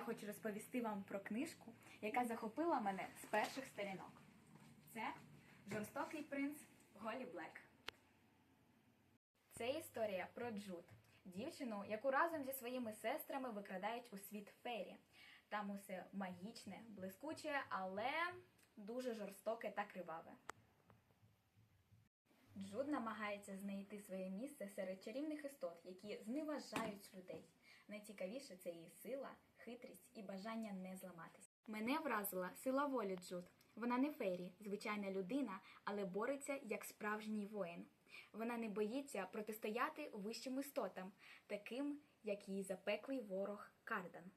хочу розповісти вам про книжку, яка захопила мене з перших сторінок. Це Жорстокий принц Голі Блек. Це історія про Джуд, дівчину, яку разом зі своїми сестрами викрадають у світ фері. Там усе магічне, блискуче, але дуже жорстоке та криваве. Джуд намагається знайти своє місце серед чарівних істот, які зневажають людей. Найцікавіше це її сила, хитрість і бажання не зламатись. Мене вразила сила волі Джуд. Вона не фейрі, звичайна людина, але бореться як справжній воїн. Вона не боїться протистояти вищим істотам, таким як її запеклий ворог Кардан.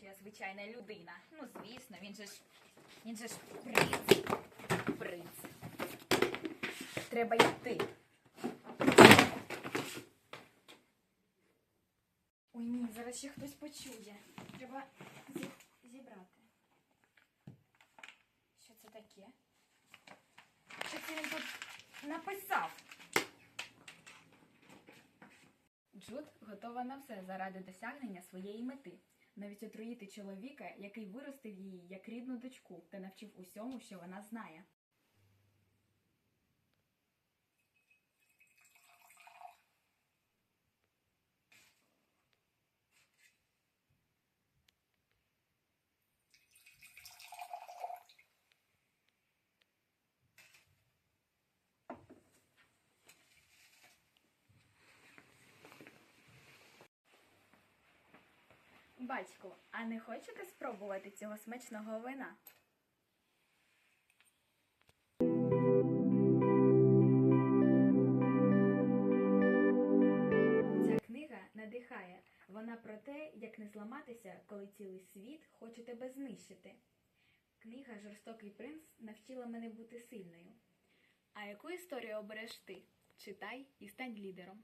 Що я звичайна людина. Ну, звісно, він же ж. Він же ж принц. Принц. Треба йти. Ой, ні, зараз ще хтось почує. Треба зі- зібрати. Що це таке? Що це він тут написав? Джуд готова на все заради досягнення своєї мети. Навіть отруїти чоловіка, який виростив її як рідну дочку та навчив усьому, що вона знає. Батьку, а не хочете спробувати цього смачного вина? Ця книга надихає. Вона про те, як не зламатися, коли цілий світ хоче тебе знищити. Книга Жорстокий принц навчила мене бути сильною. А яку історію обереш ти? Читай і стань лідером.